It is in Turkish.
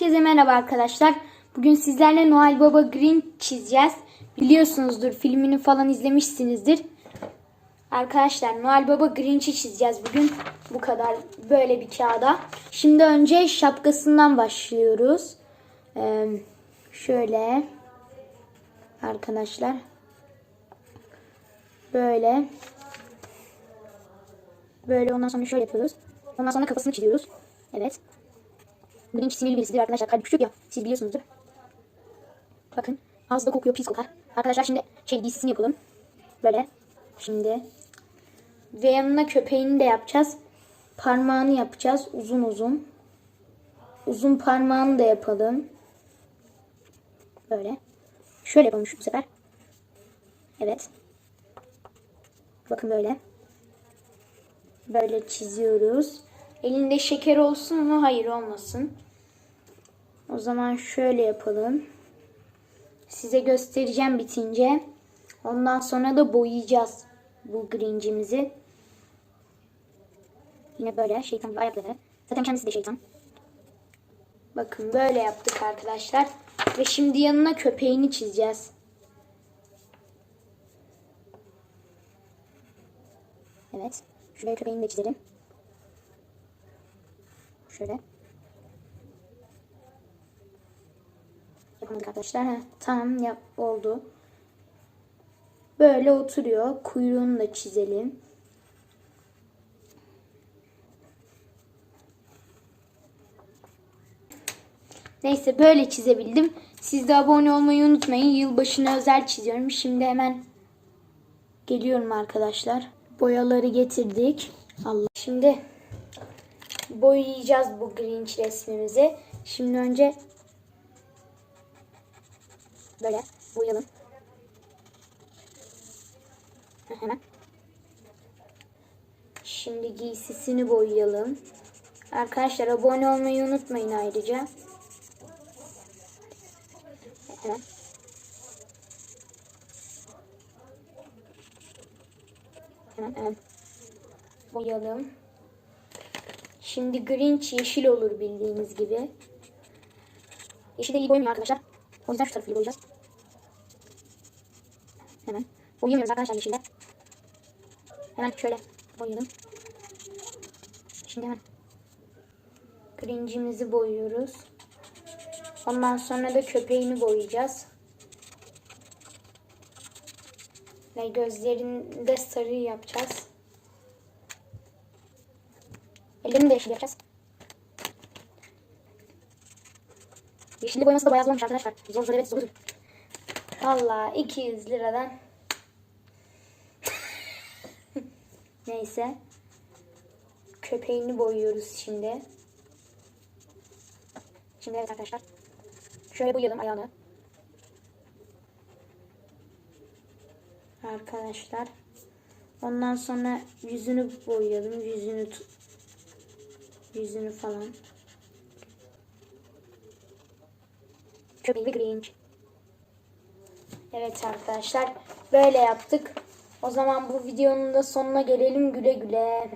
Herkese merhaba arkadaşlar. Bugün sizlerle Noel Baba Green çizeceğiz. Biliyorsunuzdur filmini falan izlemişsinizdir. Arkadaşlar Noel Baba Grinch'i çizeceğiz bugün. Bu kadar böyle bir kağıda. Şimdi önce şapkasından başlıyoruz. Ee, şöyle arkadaşlar. Böyle. Böyle ondan sonra şöyle yapıyoruz. Ondan sonra kafasını çiziyoruz. Evet. Grinch sinirli birisidir arkadaşlar. Kalbi küçük ya. Siz biliyorsunuzdur. Bakın. Az da kokuyor. Pis kokar. Arkadaşlar şimdi şey giysisini yapalım. Böyle. Şimdi. Ve yanına köpeğini de yapacağız. Parmağını yapacağız. Uzun uzun. Uzun parmağını da yapalım. Böyle. Şöyle yapalım şu sefer. Evet. Bakın böyle. Böyle çiziyoruz. Elinde şeker olsun mu? Hayır olmasın. O zaman şöyle yapalım. Size göstereceğim bitince. Ondan sonra da boyayacağız bu grincimizi. Yine böyle şeytan gibi ayakları. Zaten kendisi de şeytan. Bakın böyle yaptık arkadaşlar. Ve şimdi yanına köpeğini çizeceğiz. Evet. Şuraya köpeğini de çizelim. Şöyle. Yapamadık arkadaşlar. Heh, tamam yap oldu. Böyle oturuyor. Kuyruğunu da çizelim. Neyse böyle çizebildim. Siz de abone olmayı unutmayın. Yılbaşına özel çiziyorum. Şimdi hemen geliyorum arkadaşlar. Boyaları getirdik. Allah. Şimdi boyayacağız bu Grinch resmimizi. Şimdi önce böyle boyayalım. Hemen. Şimdi giysisini boyayalım. Arkadaşlar abone olmayı unutmayın ayrıca. Hemen. Hemen hemen boyayalım. Şimdi Grinch yeşil olur bildiğiniz gibi. Yeşil de iyi boyamıyor arkadaşlar. O yüzden şu tarafı iyi boyayacağız. Hemen. Boyayamıyoruz arkadaşlar yeşilde. Hemen şöyle boyayalım. Şimdi hemen Grinch'imizi boyuyoruz. Ondan sonra da köpeğini boyayacağız. Ve gözlerini de sarı yapacağız. Ellerini de yeşil yapacağız. Yeşilli boyaması da bayağı zormuş arkadaşlar. Zor zor evet zor. Valla 200 liradan. Neyse. Köpeğini boyuyoruz şimdi. Şimdi evet arkadaşlar. Şöyle boyayalım ayağını. Arkadaşlar. Ondan sonra yüzünü boyayalım. Yüzünü yüzünü falan. Köpeği ve Grinch. Evet arkadaşlar. Böyle yaptık. O zaman bu videonun da sonuna gelelim. Güle güle.